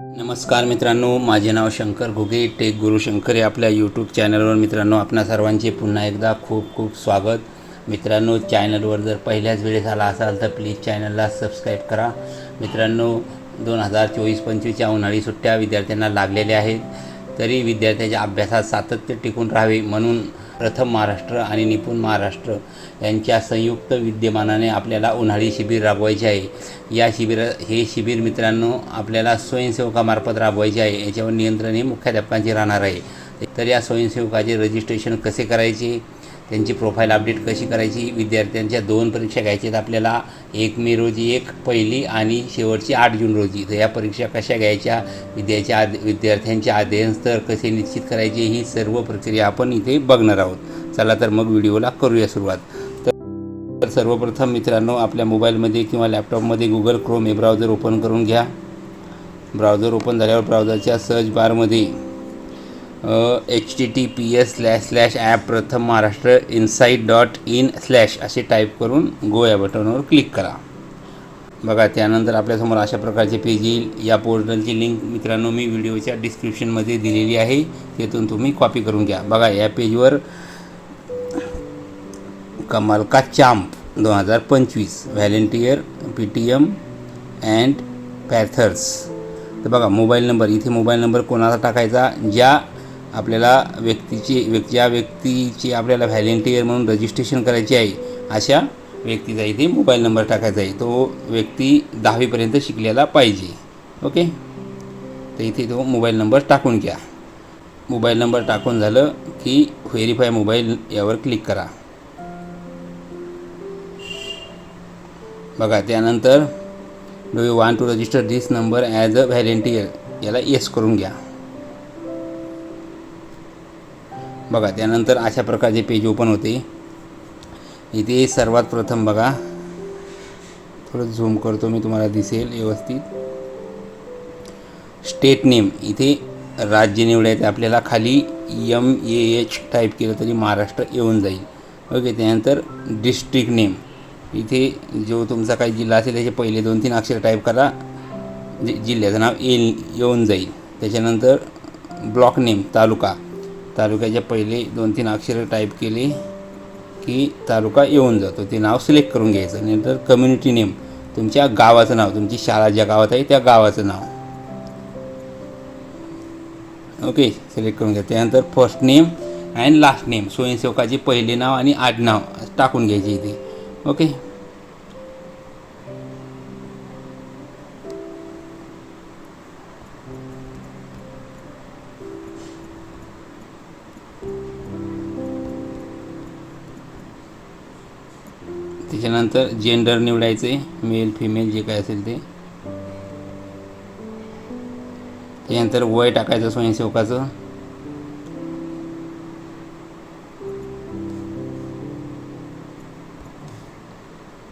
नमस्कार मित्रांनो माझे नाव शंकर घुगे टेक गुरु शंकर या आपल्या यूट्यूब चॅनलवर मित्रांनो आपणा सर्वांचे पुन्हा एकदा खूप खूप स्वागत. मित्रांनो चॅनलवर जर पहिल्याच वेळेस आला असाल तर प्लीज चॅनलला सबस्क्राईब करा. मित्रांनो दोन हजार चोवीस पंचवीसच्या उन्हाळी सुट्ट्या विद्यार्थ्यांना लागलेल्या आहेत. तरी विद्यार्थ्याच्या अभ्यासात सातत्य टिकून राहावे म्हणून प्रथम महाराष्ट्र आणि निपुण महाराष्ट्र यांच्या संयुक्त विद्यमानाने आपल्याला उन्हाळी शिबिर राबवायचे आहे. या शिबिर हे शिबिर मित्रांनो आपल्याला स्वयंसेवकामार्फत राबवायचे आहे. याच्यावर नियंत्रण हे मुख्याध्यापकांचे राहणार आहे. तर या स्वयंसेवकाचे रजिस्ट्रेशन कसे करायचे? त्यांची प्रोफाईल अपडेट कशी करायची? विद्यार्थ्यांच्या दोन परीक्षा घ्यायच्या आहेत आपल्याला. एक मे रोजी एक पहिली आणि शेवटची आठ जून रोजी. तर या परीक्षा कशा घ्यायच्या? विद्याच्या आद विद्यार्थ्यांचे अध्ययन स्तर कसे निश्चित करायचे? ही सर्व प्रक्रिया आपण इथे बघणार आहोत. चला तर मग व्हिडिओला करूया सुरुवात. तर तर सर्वप्रथम मित्रांनो आपल्या मोबाईलमध्ये किंवा लॅपटॉपमध्ये गुगल क्रोम हे ब्राउझर ओपन करून घ्या. ब्राउझर ओपन झाल्यावर ब्राउझरच्या सर्च बारमध्ये H T T P S slash slash app Pratham Maharashtra insight dot in slash असे टाईप करून गो या बटनवर क्लिक करा. बघा त्यानंतर आपल्यासमोर अशा प्रकारचे पेज येईल. या पोर्टलची लिंक मित्रांनो मी व्हिडिओच्या डिस्क्रिप्शनमध्ये दिलेली आहे. तिथून तुम्ही कॉपी करून घ्या. बघा या पेजवर कमाल का चांप दोन हजार पंचवीस volunteer P T M and partners तर बघा मोबाईल नंबर इथे मोबाईल नंबर कोणाचा टाकायचा? ज्या आपल्याला व्यक्तीची व्यक्ती ज्या व्यक्तीची आपल्याला व्हॅलेंटियर म्हणून रजिस्ट्रेशन करायची आहे अशा व्यक्तीचा इथे मोबाईल नंबर टाकायचा आहे. तो व्यक्ती दहावीपर्यंत शिकलेला पाहिजे. ओके? तर इथे तो मोबाईल नंबर टाकून घ्या. मोबाईल नंबर टाकून झालं की व्हेरीफाय मोबाईल यावर क्लिक करा. बघा त्यानंतर do you want to register this number as a volunteer याला येस करून घ्या. बघा त्यानंतर अशा प्रकारचे पेज ओपन होते. इथे सर्वात प्रथम बघा थोडं झूम करतो मी तुम्हाला दिसेल व्यवस्थित. स्टेट नेम इथे राज्य निवडायचं आपल्याला खाली यम ए एच टाईप केलं तरी महाराष्ट्र येऊन जाईल. ओके त्यानंतर डिस्ट्रिक्ट नेम इथे जो तुमचा काही जिल्हा असेल त्याचे पहिले दोन तीन अक्षर टाईप करा. जि जिल्ह्याचं नाव येईल येऊन जाईल. त्याच्यानंतर ब्लॉक नेम तालुका. तालुक्याच्या पहिले दोन तीन अक्षरं टाईप केली की तालुका येऊन जातो. ते नाव सिलेक्ट करून घ्यायचं. नंतर कम्युनिटी नेम तुमच्या गावाचं नाव. तुमची शाळा ज्या गावात आहे त्या गावाचं नाव. ओके सिलेक्ट करून घ्या. त्यानंतर first name and last name स्वयंसेवकाचे पहिले नाव आणि आडनाव टाकून घ्यायचे इथे. ओके त्याच्यानंतर जेंडर निवडायचे मेल फिमेल जे काय असेल ते. त्याच्यानंतर वय टाकायचं स्वयंसेवकाचं.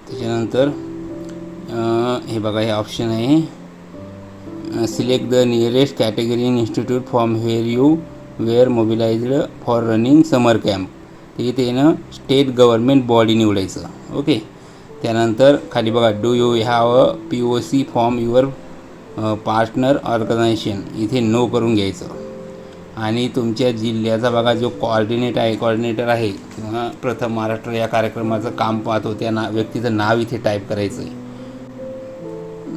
त्याच्यानंतर हे बघा हे ऑप्शन आहे. Select the nearest category in institute from here you were mobilised for running summer camp ते त्यानं स्टेट गव्हर्मेंट बॉडी निवडायचं. ओके त्यानंतर खाली बघा do you have a P O C form your partner organisation इथे no करून घ्यायचं. आणि तुमच्या जिल्ह्याचा बघा जो कॉर्डिनेट आहे कॉर्डिनेटर आहे किंवा प्रथम महाराष्ट्र या कार्यक्रमाचं काम पाहतो त्या ना व्यक्तीचं नाव इथे टाईप करायचं आहे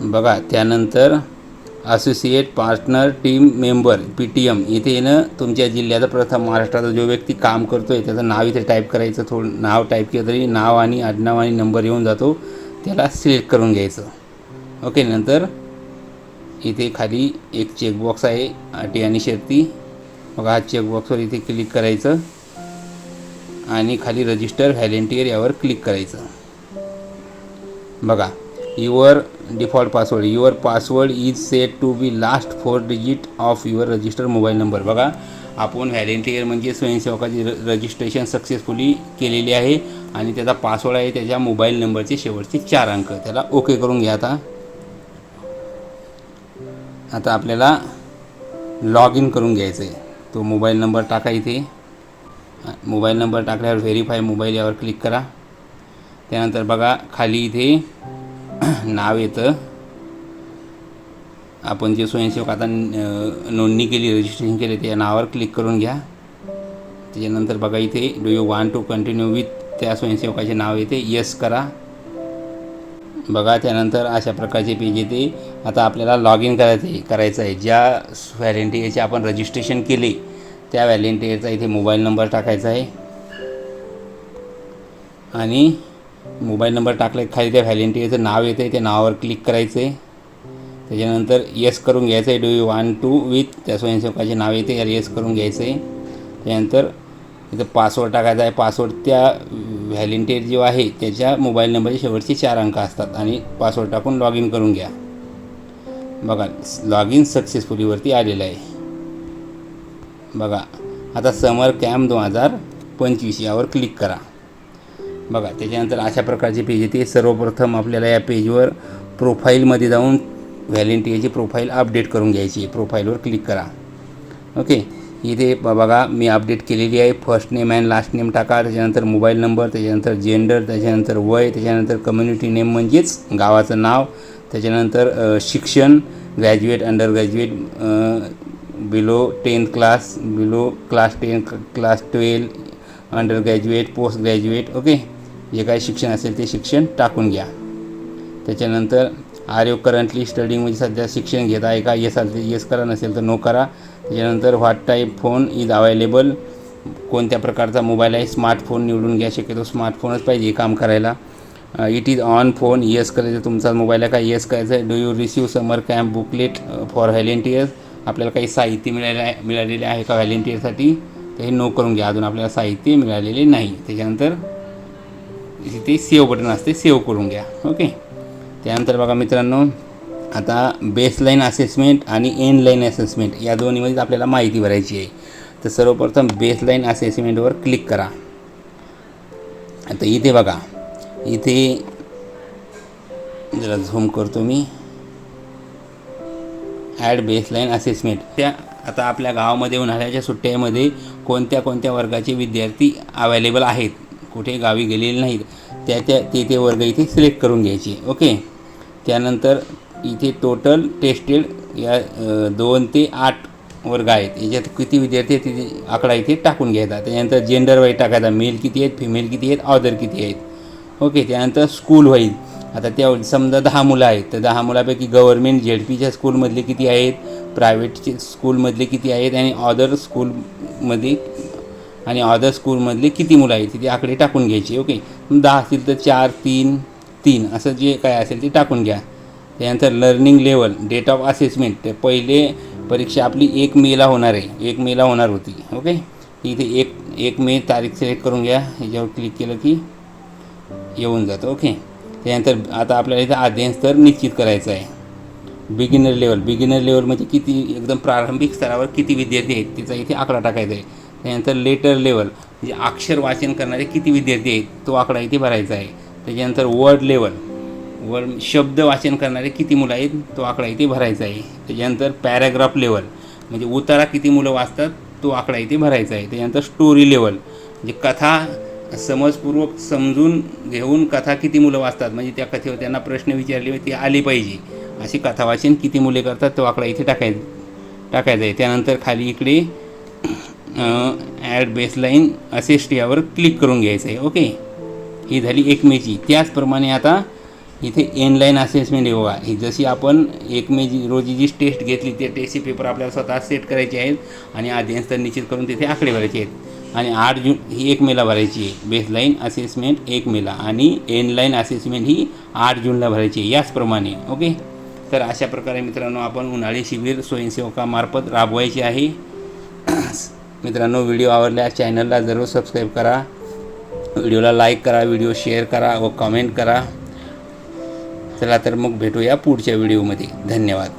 बघा त्यानंतर associate partner team member P T M इथे येणं तुमच्या जिल्ह्याचा प्रथम महाराष्ट्राचा जो व्यक्ती काम करतो आहे त्याचं नाव इथे टाईप करायचं थोडं नाव टाईप केलं तरी नाव आणि आडनाव आणि नंबर येऊन जातो त्याला सिलेक्ट करून घ्यायचं. ओके नंतर इथे खाली एक चेकबॉक्स आहे अटी आणि शर्ती बघा हा चेकबॉक्सवर इथे क्लिक करायचं. आणि खाली रजिस्टर व्हॅलेंटियर यावर क्लिक करायचं. बघा your default password. Your password is set to be last four digit of your register mobile number. बघा आपण व्हॅलेंटियर म्हणजे स्वयंसेवकाची र रजिस्ट्रेशन सक्सेसफुली केलेली आहे आणि त्याचा पासवर्ड आहे त्याच्या मोबाईल नंबरचे शेवटचे चार अंक. त्याला ओके करून घ्या आता. आता आपल्याला लॉग इन करून घ्यायचं आहे तो मोबाईल नंबर टाका इथे. मोबाईल नंबर टाकल्यावर व्हेरीफाय मोबाईल यावर क्लिक करा. त्यानंतर बघा खाली इथे नाव येतं. आपण जे स्वयंसेवक आता नोंदणी केली रजिस्ट्रेशन केले त्या नावावर क्लिक करून घ्या. त्याच्यानंतर बघा इथे do you want to continue with त्या स्वयंसेवकाचे नाव येते. येस करा. बघा त्यानंतर अशा प्रकारचे पेज येते. आता आपल्याला लॉग इन करायचं करायचं आहे ज्या व्हॅलेंटियरचे आपण रजिस्ट्रेशन केले त्या व्हॅलेंटियरचा इथे मोबाईल नंबर टाकायचा आहे. आणि मोबाईल नंबर टाकला खाली त्या व्हॅलेंटियरचं नाव येतं आहे त्या नावावर क्लिक करायचं आहे त्याच्यानंतर येस करून घ्यायचं आहे do you want to with त्या स्वयंसेवकाचे नाव येते यार येस करून घ्यायचं आहे त्यानंतर इथं पासवर्ड टाकायचा आहे. पासवर्ड त्या व्हॅलेंटियर जो आहे त्याच्या मोबाईल नंबरचे शेवटचे चार अंक असतात आणि पासवर्ड टाकून लॉग इन करून घ्या. बघा लॉग इन सक्सेसफुलीवरती आलेलं आहे. बघा आता समर कॅम्प दोन हजार पंचवीस यावर क्लिक करा. बघा त्याच्यानंतर अशा प्रकारचे पेज येते. सर्वप्रथम आपल्याला या पेजवर प्रोफाईलमध्ये जाऊन व्हॅलेंटियाची प्रोफाईल अपडेट करून घ्यायची आहे. प्रोफाईलवर क्लिक करा. ओके इथे बघा मी अपडेट केलेली आहे. First name and last name टाका. त्याच्यानंतर मोबाईल नंबर त्याच्यानंतर जेंडर त्याच्यानंतर वय त्याच्यानंतर कम्युनिटी नेम म्हणजेच गावाचं नाव. त्याच्यानंतर शिक्षण graduate under graduate below tenth class below class ten class twelve under graduate post graduate okay जे काही शिक्षण असेल ते शिक्षण टाकून घ्या. त्याच्यानंतर आर यू करंटली स्टडिंग म्हणजे सध्या शिक्षण घेत आहे का? येस असेल येस करा नसेल तर नो करा. त्याच्यानंतर what type phone is available कोणत्या प्रकारचा मोबाईल आहे? स्मार्टफोन निवडून घ्या. शक्यतो स्मार्टफोनच पाहिजे काम करायला. It is on phone yes करायचं तुमचा मोबाईल आहे का? येस करायचं आहे. Do you receive summer camp booklet for volunteers आपल्याला काही साहित्य मिळाले आहे मिळालेले आहे का व्हॅलेंटियरसाठी ते हे नो करून घ्या. अजून आपल्याला साहित्य मिळालेले नाही. त्याच्यानंतर इथे सेव बटन असते सेव्ह करून घ्या. ओके त्यानंतर बघा मित्रांनो आता बेसलाईन असेसमेंट आणि एनलाईन लाईन असेसमेंट या दोन्हीमध्ये आपल्याला माहिती भरायची आहे. तर सर्वप्रथम बेसलाईन असेसमेंटवर क्लिक करा. आता इथे बघा इथे जरा झूम करतो मी. ॲड बेसलाईन असेसमेंट त्या आता आपल्या गावामध्ये उन्हाळ्याच्या सुट्ट्यामध्ये कोणत्या कोणत्या वर्गाचे विद्यार्थी अवेलेबल आहेत? कुठे गावी गेलेले नाहीत त्या त्या ते ते वर्ग इथे सिलेक्ट करून घ्यायचे ओके त्यानंतर इथे टोटल टेस्टेड या दोन ते आठ वर्ग आहेत. याच्यात किती विद्यार्थी आहेत तिथे आकडा इथे टाकून घ्यायचा त्याच्यानंतर जेंडर वाईज टाकायचा मेल किती आहेत फिमेल किती आहेत ऑदर किती आहेत. ओके त्यानंतर स्कूल वाईज आता त्या समजा दहा मुलं आहेत तर दहा मुलापैकी गव्हर्मेंट झेड पीच्या स्कूलमधले किती आहेत प्रायव्हेटचे स्कूलमधले किती आहेत आणि ऑदर स्कूलमध्ये आणि अदर स्कूलमधले किती मुलं आहेत तिथे आकडे टाकून घ्यायचे ओके दहा असतील तर चार तीन तीन असं जे काय असेल ते टाकून घ्या. त्यानंतर learning level date of assessment ते पहिले परीक्षा आपली एक मेला होणार आहे एक मेला होणार होती ओके इथे एक एक मे तारीख सिलेक्ट करून घ्या याच्यावर क्लिक केलं की येऊन जातं ओके त्यानंतर आता आपल्याला इथं अध्ययन स्तर निश्चित करायचं आहे. बिगिनर लेवल बिगिनर लेवल म्हणजे किती एकदम प्रारंभिक स्तरावर किती विद्यार्थी आहेत तिचा इथे आकडा टाकायचा आहे. त्यानंतर लेटर लेवल म्हणजे अक्षर वाचन करणारे किती विद्यार्थी आहेत तो आकडा इथे भरायचा आहे. त्याच्यानंतर वर्ड लेवल वर्ड शब्द वाचन करणारे किती मुलं आहेत तो आकडा इथे भरायचा आहे. त्याच्यानंतर पॅराग्राफ लेवल म्हणजे उतारा किती मुलं वाचतात तो आकडा इथे भरायचा आहे. त्याच्यानंतर स्टोरी लेवल म्हणजे कथा समजपूर्वक समजून घेऊन कथा किती मुलं वाचतात. म्हणजे त्या कथेवर त्यांना प्रश्न विचारले ती आली पाहिजे. अशी कथा वाचन किती मुले करतात तो आकडा इथे टाकाय टाकायचा आहे. त्यानंतर खाली इकडे ॲड बेसलाईन असिस्ट यावर क्लिक करून घ्यायचं आहे ओके ही झाली एक मेची त्याचप्रमाणे आता इथे एनलाईन असेसमेंट आहे बघा. ही जशी आपण एक मे जी रोजी जी टेस्ट घेतली त्या टेस्टचे पेपर आपल्याला स्वतः सेट करायचे आहेत आणि आधी तर निश्चित करून तिथे आकडे भरायचे आहेत. आणि आठ जून ही एक मेला भरायची आहे. बेसलाईन असेसमेंट एक मेला आणि एनलाईन असेसमेंट ही आठ जूनला भरायची आहे. याचप्रमाणे ओके तर अशा प्रकारे मित्रांनो आपण उन्हाळी शिबिर स्वयंसेवकामार्फत राबवायचे आहे. मित्रांनो व्हिडिओ आवडल्यास चॅनलला जरूर सबस्क्राईब करा. व्हिडिओला लाईक करा व्हिडिओ शेअर करा व कमेंट करा. चला तर मग भेटूया पुढच्या व्हिडिओमध्ये धन्यवाद.